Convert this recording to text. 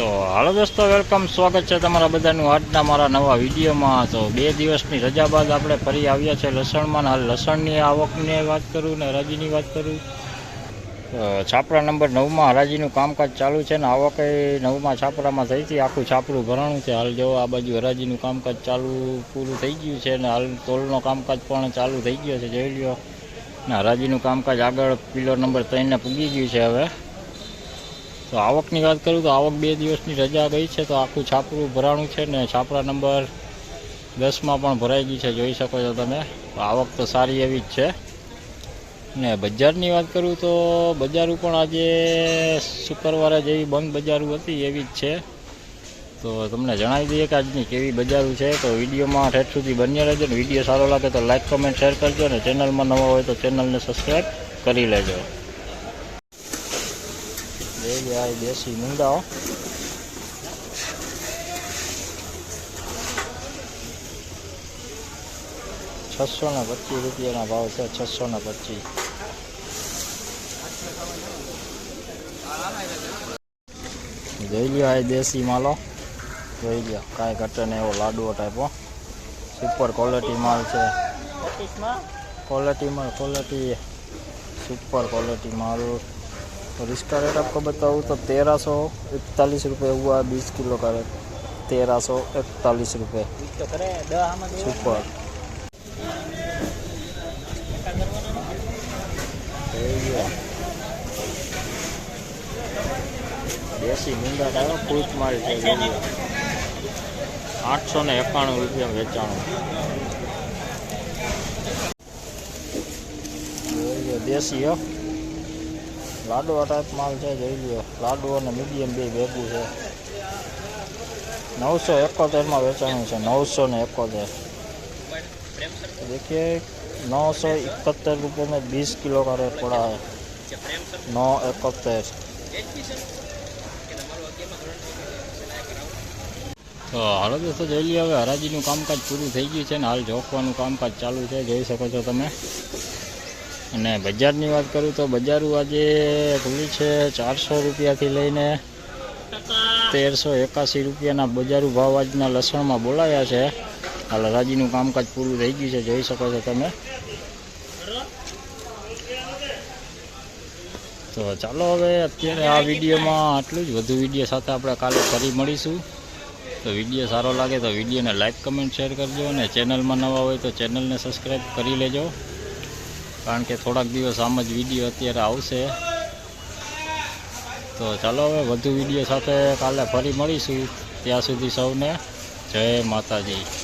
તો હાલો દોસ્તો વેલકમ સ્વાગત છે તમારા બધાનું આજના મારા નવા વિડીયોમાં. તો બે દિવસની રજા બાદ આપણે ફરી આવ્યા છે લસણમાં. હાલ લસણની આવકની વાત કરું ને હરાજીની વાત કરું. છાપરા નંબર નવમાં હરાજીનું કામકાજ ચાલુ છે ને આવક નવમાં છાપરામાં થઈ હતી, આખું છાપરું ભરાણું છે. હાલ જો આ બાજુ હરાજીનું કામકાજ ચાલુ પૂરું થઈ ગયું છે ને હાલ તોલનો કામકાજ પણ ચાલુ થઈ ગયો છે, જોઈ લ્યો. ને હરાજીનું કામકાજ આગળ પિલર નંબર ત્રણને પૂગી ગયું છે હવે. તો આવકની વાત કરું તો આવક બે દિવસની રજા ગઈ છે, તો આખું છાપરું ભરાણું છે ને છાપરા નંબર દસમાં પણ ભરાઈ ગઈ છે, જોઈ શકો છો તમે. તો આવક તો સારી એવી જ છે. ને બજારની વાત કરું તો બજારું પણ આજે શુક્રવારે જેવી બંધ બજારું હતી, એવી જ છે. તો તમને જણાવી દઈએ કે આજની કેવી બજારું છે. તો વિડીયોમાં ઠેઠ સુધી બન્યા રહેજો ને વીડિયો સારો લાગે તો લાઇક કમેન્ટ, શેર કરજો ને ચેનલમાં નવા હોય તો ચેનલને સબસ્ક્રાઈબ કરી લેજો. દેવભાઈ દેશી મુંડાઓ છસો ને પચીસ રૂપિયાના ભાવ છે છસો ને પચીસ જોઈ લ્યો આ દેશી માલો જોઈ લ્યો કાંઈ ઘટે ને એવો લાડવો ટાઈપો સુપર ક્વોલિટી માલ છે ક્વોલિટી માલ ક્વોલિટી સુપર ક્વોલિટી માલ और इसका रेट आपको बताऊँ तो तेरह सौ इकतालीस रुपये हुआ बीस किलो का रेट तेरह सौ इकतालीस रुपये सुपर દેશી મૂંગા ટાયો ફ્રૂટ માલ છે જોઈએ. આઠસો ને એકાણું રૂપિયા વેચાણું જોઈ લ્યો દેશી હો લાડવા ટાઈપ માલ છે જોઈ લ્યો લાડુ અને મીડિયમ બે ભેગું છે નવસો એકોતેરમાં વેચાણું છે નવસો ને એકોતેર देखिए नौ सौ इकहत्तर रुपये में बीस किलो का रेट पड़ा है नौ इकहत्तर તો હાલો દોસ્તો જોઈ લઈએ હવે હરાજીનું કામકાજ પૂરું થઈ ગયું છે ને હાલ જોખવાનું કામકાજ ચાલુ છે જોઈ શકો છો તમે અને બજારની વાત કરું તો બજારું આજે ખુલ્લી છે ચારસો રૂપિયાથી લઈને તેરસો એકાસી રૂપિયાના બજારું ભાવ આજના લસણમાં બોલાયા છે. હાલ હરાજીનું કામકાજ પૂરું થઈ ગયું છે. જોઈ શકો છો તમે. તો ચાલો હવે અત્યારે આ વિડીયોમાં આટલું જ. વધુ વીડિયો સાથે આપણે કાલે ફરી મળીશું. તો વીડિયો સારો લાગે તો વિડીયોને લાઇક કમેન્ટ, શેર કરજો અને ચેનલમાં નવા હોય તો ચેનલને સબસ્ક્રાઈબ કરી લેજો. કારણ કે થોડાક દિવસ આમ જ વીડિયો અત્યારે આવશે. તો ચાલો હવે વધુ વીડિયો સાથે કાલે ફરી મળીશું. ત્યાં સુધી સૌને જય માતાજી.